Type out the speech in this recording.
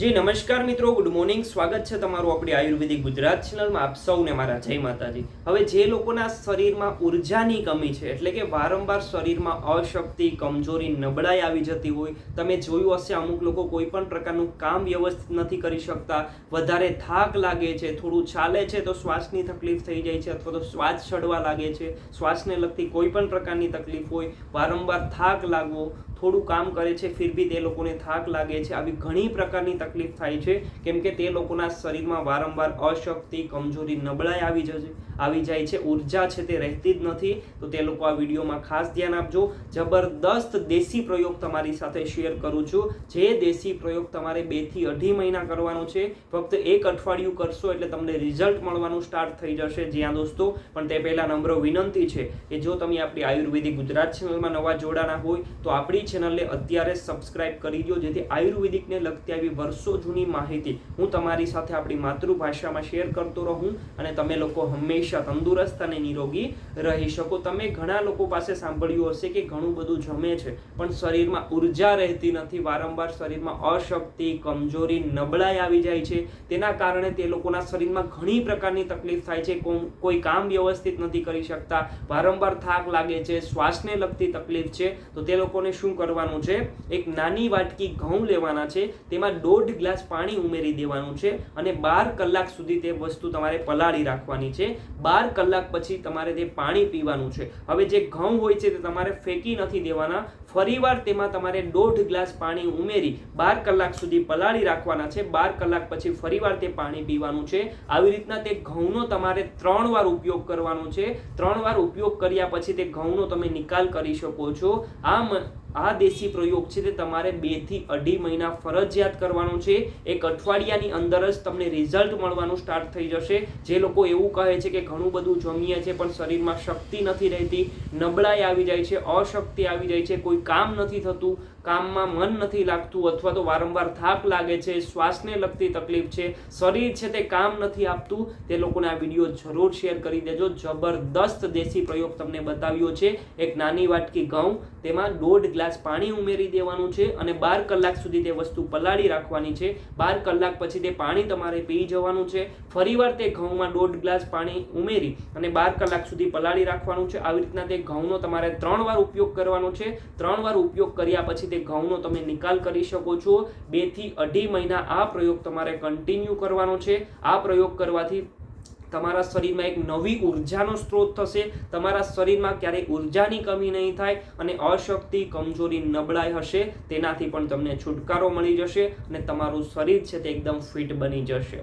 જી, નમસ્કાર મિત્રો. Good morning સ્વાગત છે તમારું આપણી આયુર્વેદિક ગુજરાત ચેનલમાં. આપ સૌને મારા જય માતાજી. હવે જે લોકોના શરીરમાં ઉર્જાની કમી છે, એટલે કે વારંવાર શરીરમાં અશક્તિ, કમજોરી, નબળાઈ આવી જતી હોય, તમે જોયું હશે અમુક લોકો કોઈ પણ પ્રકારનું કામ વ્યવસ્થિત નથી કરી શકતા. વધારે થાક લાગે છે, થોડું ચાલે છે તો શ્વાસની તકલીફ થઈ જાય છે અથવા તો શ્વાસ ચડવા લાગે છે. શ્વાસને લગતી કોઈ પણ પ્રકારની તકલીફ હોય, વારંવાર થાક લાગવો થોડું કામ કરે છે, ફિર બી તે લોકોને થાક લાગે છે. આવી ઘણી પ્રકારની તકલીફ થાય છે. કેમ કે તે લોકોના શરીરમાં વારંવાર અશક્તિ, કમજોરી, નબળાઈ આવી જશે આવી જાય છે. ઊર્જા છે તે રહેતી જ નથી. તો તે લોકો આ વિડીયોમાં ખાસ ધ્યાન આપજો. જબરદસ્ત દેશી પ્રયોગ તમારી સાથે શેર કરું છું. જે દેશી પ્રયોગ તમારે બેથી અઢી મહિના કરવાનો છે. ફક્ત એક અઠવાડિયું કરશો એટલે તમને રિઝલ્ટ મળવાનું સ્ટાર્ટ થઈ જશે. જ્યાં દોસ્તો. પણ તે પહેલાં નમ્ર વિનંતી છે કે જો તમે આપણી આયુર્વેદિક ગુજરાત ચેનલમાં નવા જોડાના હોય, તો આપણી ચેનલને અત્યારે સબસ્ક્રાઇબ કરી દો જેથી આયુર્વેદિકને લગતી આવી વર્ષો જૂની માહિતી હું તમારી સાથે આપણી માતૃભાષામાં શેર કરતો રહું અને તમે લોકો હંમેશા તંદુરસ્ત અને નિરોગી રહી શકો. તમે ઘણા લોકો પાસે સાંભળ્યું હશે કે ઘણું બધું જમે છે, પણ શરીરમાં ઊર્જા રહેતી નથી. વારંવાર શરીરમાં અશક્તિ, કમજોરી, નબળાઈ આવી જાય છે. તેના કારણે તે લોકોના શરીરમાં ઘણી પ્રકારની તકલીફ થાય છે. કોઈ કામ વ્યવસ્થિત નથી કરી શકતા. વારંવાર થાક લાગે છે, શ્વાસને લગતી તકલીફ છે. તો તે લોકોને શું કરવાનું છે. એક નાની વાટકી ઘઉં લેવાના છે. તેમાં દોઢ ગ્લાસ પાણી ઉમેરી દેવાનું છે અને બાર કલાક સુધી તે વસ્તુ તમારે પલાળી રાખવાની છે. બાર કલાક પછી તમારે તે પાણી પીવાનું છે. હવે જે ઘઉં હોય છે તે તમારે ફેંકી નથી દેવાના. ફરીવાર તેમાં તમારે દોઢ ગ્લાસ પાણી ઉમેરી બાર કલાક સુધી પલાળી રાખવાના છે. બાર કલાક પછી ફરીવાર તે પાણી પીવાનું છે. આવી રીતના તે ઘઉંનો તમારે ત્રણ વાર ઉપયોગ કરવાનો છે. ત્રણ વાર ઉપયોગ કર્યા પછી તે ઘઉંનો તમે નિકાલ કરી શકો છો. આમ આ દેશી પ્રયોગ છે તે તમારે બેથી અઢી મહિના ફરજિયાત કરવાનો છે. એક અઠવાડિયાની અંદર જ તમને રિઝલ્ટ મળવાનું સ્ટાર્ટ થઈ જશે. જે લોકો એવું કહે છે કે ઘણું બધું જમીએ છે પણ શરીરમાં શક્તિ નથી રહેતી. નબળાઈ આવી જાય છે, અશક્તિ આવી જાય છે, કોઈ કામ નથી થતું, કામમાં મન નથી લાગતું અથવા તો વારંવાર થાક લાગે છે, શ્વાસને લગતી તકલીફ છે, શરીર છે તે કામ નથી આપતું. તે લોકોને આ વીડિયો જરૂર શેર કરી દેજો. જબરદસ્ત દેશી પ્રયોગ તમને બતાવ્યો છે. એક નાની વાટકી ઘઉં, તેમાં દોઢ ગ્લાસ પાણી ઉમેરી દેવાનું છે અને બાર કલાક સુધી તે વસ્તુ પલાળી રાખવાની છે. બાર કલાક પછી તે પાણી તમારે પી જવાનું છે. ફરીવાર તે ઘઉંમાં દોઢ ગ્લાસ પાણી ઉમેરી અને બાર કલાક સુધી પલાળી રાખવાનું છે. આવી રીતના તે ઘઉંનો તમારે ત્રણ વાર ઉપયોગ કરવાનો છે. ત્રણ વાર ઉપયોગ કર્યા પછી તે ઘઉંનો તમે નિકાલ કરી શકો છો. બેથી અઢી મહિના આ પ્રયોગ તમારે કન્ટિન્યુ કરવાનો છે. આ પ્રયોગ કરવાથી તમારા શરીરમાં એક નવી ઉર્જાનો સ્ત્રોત થશે, તમારા શરીરમાં ક્યારેય ઉર્જાની કમી નહીં થાય અને અશક્તિ, કમજોરી નબળાઈ હશે, તેનાથી પણ તમને છુટકારો મળી જશે અને તમારું શરીર છે તે એકદમ ફિટ બની જશે.